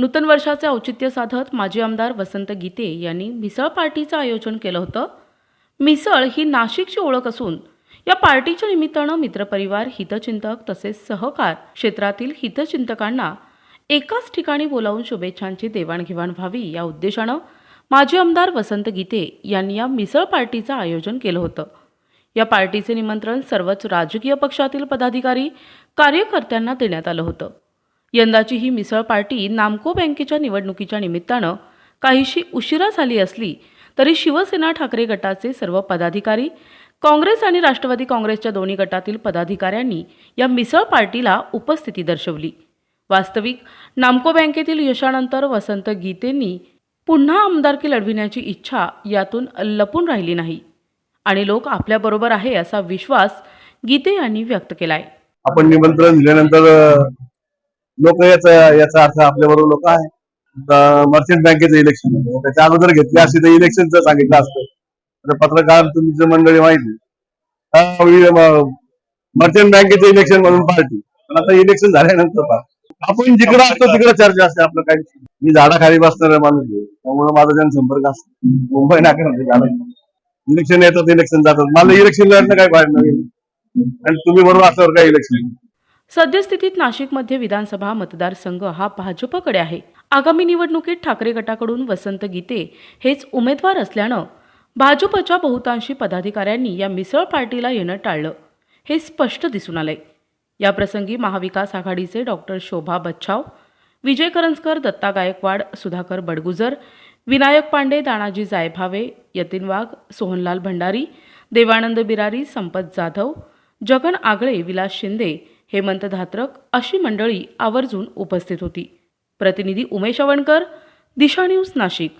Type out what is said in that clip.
नूतन वर्षाचे औचित्य साधत माजी आमदार वसंत गीते यांनी मिसळ पार्टीचं आयोजन केलं होतं. मिसळ ही नाशिकची ओळख असून या पार्टीच्या निमित्तानं मित्रपरिवार हितचिंतक तसेच सहकार क्षेत्रातील हितचिंतकांना एकाच ठिकाणी बोलावून शुभेच्छांची देवाणघेवाण व्हावी या उद्देशानं माजी आमदार वसंत गीते यांनी या मिसळ पार्टीचं आयोजन केलं होतं. या पार्टीचे निमंत्रण सर्वच राजकीय पक्षातील पदाधिकारी कार्यकर्त्यांना देण्यात आलं होतं. यंदाची ही मिसळ पार्टी नामको बँकेच्या निवडणुकीच्या निमित्तानं काहीशी उशिरा झाली असली तरी शिवसेना ठाकरे गटाचे सर्व पदाधिकारी काँग्रेस आणि राष्ट्रवादी काँग्रेसच्या दोन्ही गटातील पदाधिकाऱ्यांनी या मिसळ पार्टीला उपस्थिती दर्शवली. वास्तविक नामको बँकेतील यशानंतर वसंत गीतेंनी पुन्हा आमदारकी लढविण्याची इच्छा यातून लपून राहिली नाही आणि लोक आपल्याबरोबर आहे असा विश्वास गीते यांनी व्यक्त केलाय. आपण निमंत्रण दिल्यानंतर लोक याचा याचा अर्थ आपल्याबरोबर लोक आहे. मर्चंट बँकेचं इलेक्शन त्याच्या अगोदर घेतले असे तर इलेक्शनचं सांगितलं असतं. पत्रकार तुमची मंडळी माहिती. मर्चंट बँकेचं इलेक्शन म्हणून पार्टी. पण आता इलेक्शन झाल्यानंतर आपण जिकडे असतो तिकडे चर्चा असते आपलं काही. मी झाडाखाली बसणारा माणूस आहे. त्यामुळे माझा जनसंपर्क असतो. मुंबई नाक्यामध्ये झाडा इलेक्शन येतात इलेक्शन जातात. मला इलेक्शन लढणं काय पाहिजे नाही. आणि तुम्ही बरोबर असल्यावर काय इलेक्शन सद्यस्थितीत नाशिकमध्ये विधानसभा मतदारसंघ हा भाजपकडे आहे. आगामी निवडणुकीत ठाकरे गटाकडून वसंत गीते हेच उमेदवार असल्यानं भाजपच्या बहुतांशी पदाधिकाऱ्यांनी या मिसळ पार्टीला येणं टाळलं. हे स्पष्ट दिसून आलंय. याप्रसंगी महाविकास आघाडीचे डॉक्टर शोभा बच्छाव विजय करंजकर दत्ता गायकवाड सुधाकर बडगुजर विनायक पांडे दाणाजी जायभावे यतीन वाघ सोहनलाल भंडारी देवानंद बिरारी संपत जाधव जगन आगळे विलास शिंदे हेमंत धात्रक अशी मंडळी आवर्जून उपस्थित होती. प्रतिनिधी उमेश अवणकर दिशा न्यूज नाशिक.